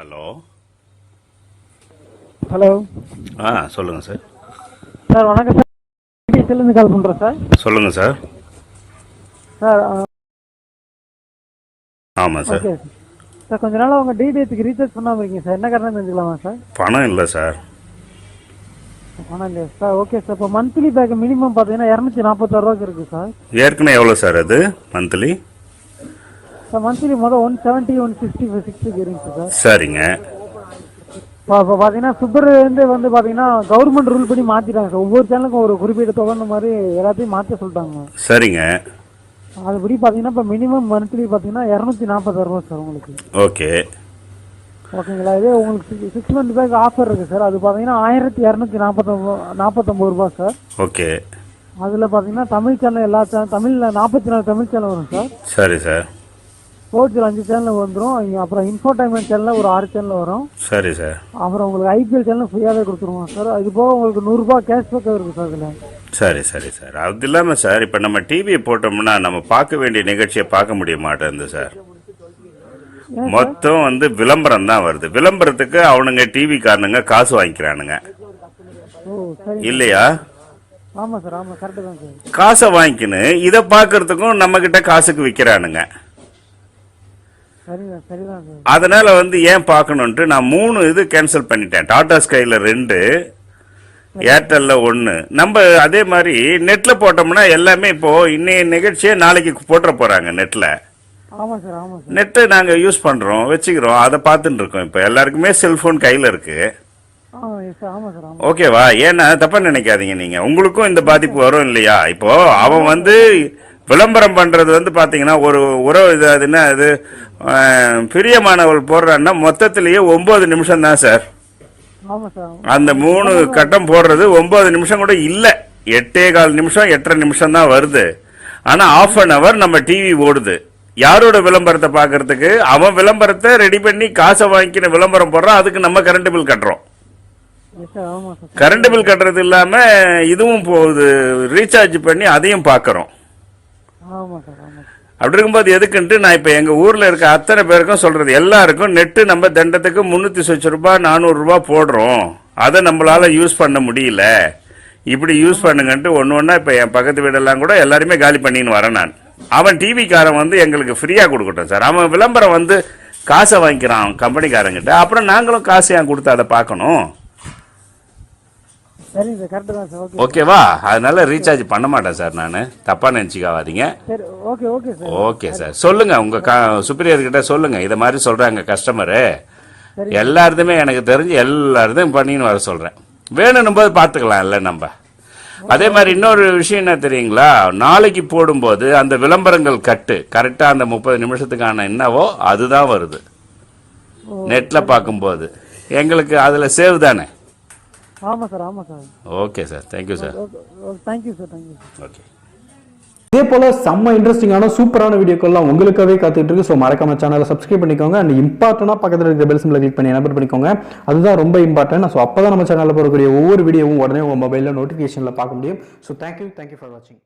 Hello. Hello. ஆ சொல்லுங்கள் sir. Sir வணக்கம் சார். டிடிஎஸ்லேருந்து கால் பண்ணுறோம் சார். சொல்லுங்கள் சார். சார் ஆமாம் சார். Okay sir. கொஞ்ச நாள் உங்கள் டிடிஎஸ்க்கு ரீசார்ஜ் பண்ணாமல் இருக்கீங்க சார். என்ன காரணம் தெரிஞ்சுக்கலாமா சார்? பணம் இல்லை சார். பணம் இல்லையா சார்? Okay sir. இப்போ மந்த்லி பேக் மினிமம் பார்த்தீங்கன்னா இரநூத்தி நாற்பத்தாறு ரூபாய்க்கு இருக்குது சார். ஏற்கனவே எவ்வளோ சார் அது? மந்த்லி சார் மந்த்லி மொதல் ஒன் செவன்ட்டி ஒன் சிக்ஸ்டி சிக்ஸ்டிக்கு இருந்துச்சு சார் சரிங்க. இப்போ பார்த்தீங்கன்னா சுப்பர்லேருந்து வந்து பார்த்தீங்கன்னா கவர்மெண்ட் ரூல் படி மாற்றிட்டாங்க சார் ஒவ்வொரு சேனலுக்கும் ஒரு குறிப்பிட்ட தொகை மாதிரி எல்லாத்தையும் மாற்ற சொல்லிட்டாங்க. சரிங்க. அதுபடி பார்த்தீங்கன்னா இப்போ மினிமம் மந்த்லி பார்த்தீங்கன்னா இரநூத்தி நாற்பத்தாறு ரூபா சார் உங்களுக்கு? ஓகே. ஓகேங்களா? இதே உங்களுக்கு சிக்ஸ் மந்த் பேக் ஆஃபர் இருக்குது சார் அது பார்த்தீங்கன்னா ஆயிரத்தி இரநூத்தி நாற்பத்தொம்பது நாற்பத்தொம்பது ரூபா சார் ஓகே. அதில் பார்த்தீங்கன்னா தமிழ் சேனல் எல்லா சேனல் தமிழில் நாற்பத்தி நாலு தமிழ் சேனல் வரும் சார் சரி சார் ஸ்போர்ட்ஸில் அஞ்சு சேனல் வந்துடும் அப்புறம் இன்ஃபோடைன்மெண்ட் சேனலில் ஒரு ஆறு சேனல் வரும். சரி சார். அப்புறம் உங்களுக்கு ஐபிஎல் சேனல் ஃப்ரீயாகவே கொடுத்துருவோம் சார். அது போக உங்களுக்கு நூறுரூபா கேஷ்பேக் இருக்குது சார் அதில் சரி சரி சார். அது இல்லாமல் சார் இப்போ நம்ம டிவியை போட்டோம்னா நம்ம பார்க்க வேண்டிய நிகழ்ச்சியை பார்க்க முடிய மாட்டேங்குது சார். மொத்தம் வந்து விளம்பரம் தான் வருது. விளம்பரத்துக்கு அவனுங்க டிவி காரனுங்க காசு வாங்கிக்கிறானுங்க. இல்லையா? காசை வாங்கிக்கின்னு இதை பார்க்கறதுக்கும் நம்ம கிட்ட காசுக்கு விற்கிறானுங்க அதனால வந்து ஏன் பார்க்கணுன்ட்டு நான் மூணு இது கேன்சல் பண்ணிட்டேன். டாடா ஸ்கைல ரெண்டு ஏர்டெல்ல ஒன்று நம்ம அதே மாதிரி நெட்ல போட்டோம்னா எல்லாமே இப்போ இன்னைய நிகழ்ச்சியை நாளைக்கு போட்டுற போறாங்க நெட்ல நெட்டை நாங்கள் யூஸ் பண்ணுறோம் வச்சுக்கிறோம் அதை பார்த்துட்டு இருக்கோம் இப்போ. எல்லாருக்குமே செல்ஃபோன் கையில் இருக்கு. ஓகேவா ஏன்னா தப்பா நினைக்காதீங்க நீங்க. உங்களுக்கும் இந்த பாதிப்பு வரும் இல்லையா? இப்போ அவன் வந்து விளம்பரம் பண்றது வந்து பாத்தீங்கன்னா ஒரு உறவு இது அது என்ன அது? பிரியமானவள் போடுறான்னா மொத்தத்திலேயே ஒன்பது நிமிஷம் தான் சார். அந்த மூணு கட்டம் போடுறது ஒன்பது நிமிஷம் கூட இல்ல. எட்டே கால் நிமிஷம் எட்டரை நிமிஷம் தான் வருது. ஆனா ஆஃப் அன் அவர் நம்ம டிவி ஓடுது. யாரோட விளம்பரத்தை பார்க்கறதுக்கு அவன் விளம்பரத்தை ரெடி பண்ணி காசை வாங்கிக்கின விளம்பரம் போடுறான். அதுக்கு நம்ம கரண்ட் பில் கட்டுறோம். கரண்ட் பில் கட்டுறது இல்லாம இதுவும் போகுது. ரீசார்ஜ் பண்ணி அதையும் பார்க்கறோம் ஆமாம் சார் ஆமாம் சார். அப்படி இருக்கும்போது எதுக்குன்ட்டு நான் இப்போ எங்கள் ஊரில் இருக்க அத்தனை பேருக்கும் சொல்கிறது எல்லாருக்கும் நெட்டு நம்ம தண்டத்துக்கு முந்நூற்றி சொச்ச ரூபா நானூறுரூபா போடுறோம். அதை நம்மளால் யூஸ் பண்ண முடியல. இப்படி யூஸ் பண்ணுங்கன்ட்டு ஒன்று ஒன்றா இப்போ என் பக்கத்து வீடெல்லாம் கூட எல்லாருமே காலி பண்ணின்னு வரேன் நான். அவன் டிவிக்காரன் வந்து எங்களுக்கு ஃப்ரீயாக கொடுக்கட்டும் சார். அவன் விளம்பரம் வந்து காசை வாங்கிக்கிறான் கம்பெனிக்காரங்கிட்ட அப்புறம் நாங்களும் காசு ஏன் கொடுத்து அதை பார்க்கணும்? சரிங்க சார் கரெக்டு தான் சார் ஓகே ஓகேவா? அதனால ரீசார்ஜ் பண்ண மாட்டேன் சார் நான். தப்பாக நினச்சிக்காதீங்க. சரி okay okay sir okay sir சொல்லுங்க உங்க சுப்பீரியர் கிட்ட சொல்லுங்க. இதை மாதிரி சொல்றாங்க கஸ்டமரு. எல்லாருதுமே எனக்கு தெரிஞ்சு எல்லாருதையும் பண்ணின்னு வர சொல்றேன். வேணும்னும் போது பார்த்துக்கலாம் இல்லை நம்ம. அதே மாதிரி இன்னொரு விஷயம் என்ன தெரியுங்களா? நாளைக்கு போடும்போது அந்த விளம்பரங்கள் கட்டு. கரெக்டாக அந்த முப்பது நிமிஷத்துக்கான என்னவோ அதுதான் வருது. நெட்டில் பார்க்கும்போது. எங்களுக்கு அதில் சேவ் தானே? ஆமாம் சார் ஆமாம் sir. Okay sir thank you sir thank you sir thank you okay இதே போல செம்ம இன்ட்ரெஸ்டிங்கான சூப்பரான வீடியோக்கள்லாம் உங்களுக்காகவே காத்துட்டு இருக்கு. ஸோ மறக்காம சேனலை சப்ஸ்கிரைப் பண்ணிக்கோங்க. அண்ட் இம்பார்ட்டனா பக்கத்தில் இருக்கிற பெல் சிம்பிளை கிளிக் பண்ணி எனபிள் பண்ணிக்கோங்க. அதுதான் ரொம்ப இம்பார்ட்டன்ட் ஸோ அப்போ தான் நம்ம சேனலில் போடக்கூடிய ஒவ்வொரு வீடியோவும் உடனே உங்கள் மொபைலில் நோட்டிஃபிகேஷனில் பார்க்க முடியும். ஸோ தேங்க்யூ தேங்க்யூ ஃபார் வாட்சிங்